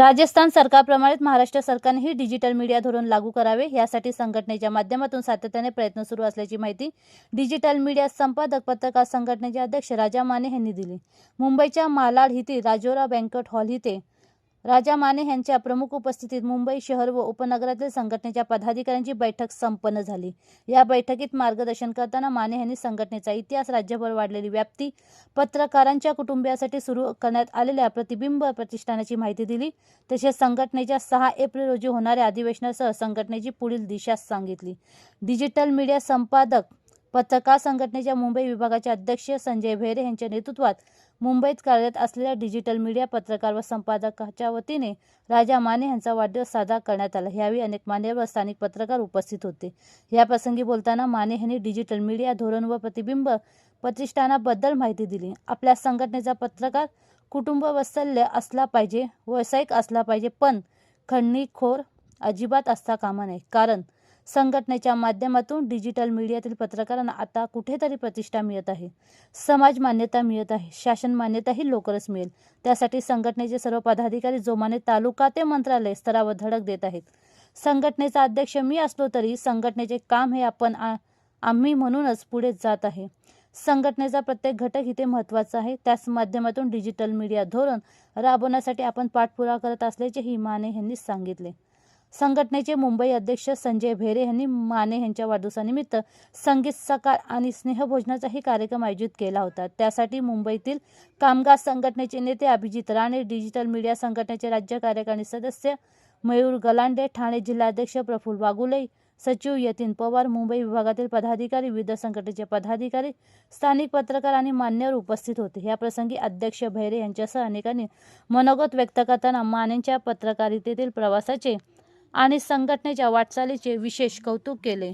राजस्थान सरकारप्रमाणेच महाराष्ट्र सरकारनेही digital media धोरण लागू करावे यासाठी संघटनेच्या माध्यमातून सातत्याने प्रयत्न सुरू असल्याची माहिती डिजिटल मीडिया संपादक पत्रकार संघटनेचे अध्यक्ष राजा माने यांनी दिली. मुंबईच्या मालाड येथील राजोरा बँकट हॉल इथे राजा माने यांच्या प्रमुख उपस्थितीत मुंबई शहर व उपनगरातील संघटनेच्या पदाधिकाऱ्यांची बैठक संपन्न झाली. या बैठकीत मार्गदर्शन करताना माने यांनी संघटनेचा इतिहास राज्यभर वाढलेली व्याप्ती पत्रकारांच्या कुटुंबियासाठी सुरू करण्यात आलेल्या प्रतिबिंब प्रतिष्ठानाची माहिती दिली. तसेच संघटनेच्या सहा एप्रिल रोजी होणाऱ्या अधिवेशनासह संघटनेची पुढील दिशा सांगितली. डिजिटल मीडिया संपादक पत्रकार संघटनेच्या मुंबई विभागाचे अध्यक्ष संजय भेरे यांच्या नेतृत्वात मुंबईत कार्यरत असलेल्या डिजिटल मीडिया पत्रकार व संपादकाच्या वतीने राजा माने यांचा वाढदिवस साजरा करण्यात आला. यावेळी अनेक मान्यवर व स्थानिक पत्रकार उपस्थित होते. याप्रसंगी बोलताना माने यांनी डिजिटल मीडिया धोरण व प्रतिबिंब प्रतिष्ठानाबद्दल माहिती दिली. आपल्या संघटनेचा पत्रकार कुटुंब वत्सल्य असला पाहिजे व्यावसायिक असला पाहिजे पण खंडणीखोर अजिबात असता कामा नये. कारण संघटनेच्या माध्यमातून डिजिटल मीडियातील पत्रकारांना आता कुठेतरी प्रतिष्ठा मिळत आहे. समाज मान्यता मिळत आहे. शासन मान्यताही लवकरच मिळेल. त्यासाठी संघटनेचे सर्व पदाधिकारी जोमाने तालुका ते मंत्रालय स्तरावर धडक देत आहेत. संघटनेचा अध्यक्ष मी असलो तरी संघटनेचे काम हे आपण आ- आम्ही म्हणूनच पुढे जात आहे. संघटनेचा प्रत्येक घटक इथे महत्त्वाचा आहे. त्याच माध्यमातून डिजिटल मीडिया धोरण राबवण्यासाठी आपण पाठपुरावा करत असल्याचेही माने यांनी सांगितले. संघटनेचे मुंबई अध्यक्ष संजय भेरे यांनी माने यांच्या वाढदिवसानिमित्त संगीत सकाळ आणि स्नेहभोजनाचाही कार्यक्रम आयोजित केला होता. त्यासाठी मुंबईतील कामगार संघटनेचे नेते अभिजित राणे डिजिटल मीडिया संघटनेचे राज्य कार्यकारिणी सदस्य मयूर गलांडे ठाणे जिल्हाध्यक्ष प्रफुल्ल वागुले सचिव यतीन पवार मुंबई विभागातील पदाधिकारी विविध संघटनेचे पदाधिकारी स्थानिक पत्रकार आणि मान्यवर उपस्थित होते. या प्रसंगी अध्यक्ष भैरे यांच्यासह अनेकांनी मनोगत व्यक्त करताना मानेंच्या पत्रकारितेतील प्रवासाचे आणि संघटनेच्या वाटचालीचे विशेष कौतुक केले.